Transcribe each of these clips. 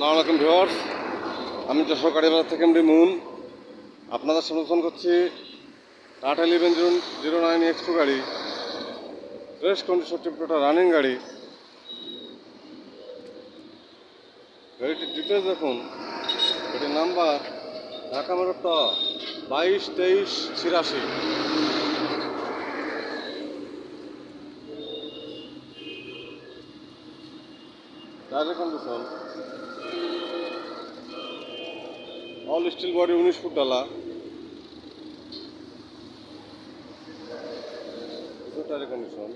সালাম আলাইকুম ভিওয়ার্স আমি যশোর গাড়িবাজার থেকে এমডি মুন। আপনাদের সমর্থন করছি Tata eleven zero zero nine X two গাড়ি। ফ্রেশ কন্ডিশন টিপটা রানিং গাড়ি। গাড়িটির ডিটেলস দেখুন। গাড়ির নাম্বার ঢাকা মেরোট বাইশ তেইশ ছিয়াশি। টায়ারের কন্ডিশন অল স্টিল বডি উনিশ ফুট ডালা। টায়ারের কন্ডিশন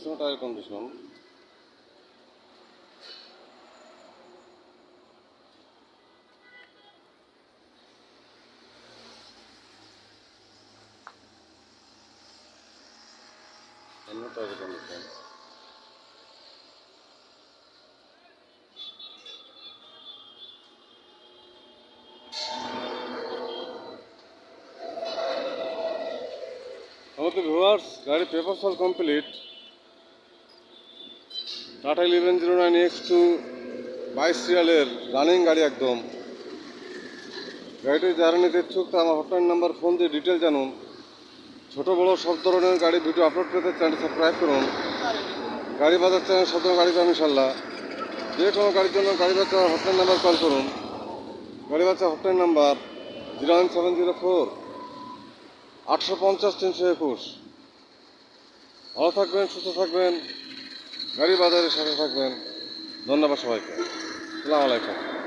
পিছনে টায়ার কন্ডিশন সামনে টায়ার কন্ডিশন আমাদের ভিউয়ার্স গাড়ি পেপার সল complete Tata eleven zero nine X two বাইশ সিরিয়ালের রানিং গাড়ি একদম। গাড়িটি যারা নিতে ইচ্ছুক তা আমার হটলাইন নাম্বার ফোন দিয়ে ডিটেল জানুন। ছোট বড় সব ধরনের গাড়ি ভিডিও আপলোড পেতে চ্যানেল সাবস্ক্রাইব করুন। গাড়ি বাজার চ্যানেল সব ধরনের গাড়ি পাবেন ইনশাল্লাহ যে কোনো গাড়ির জন্য গাড়ি বাচ্চা হটলাইন নাম্বার কল করুন। গাড়ি বাচ্চা hotline number zero one seven zero four আটশো পঞ্চাশ তিনশো একুশ। ভালো থাকবেন, সুস্থ থাকবেন। গাড়ি বাজারের সাথে থাকবেন। ধন্যবাদ সবাইকে। সালামালাইকুম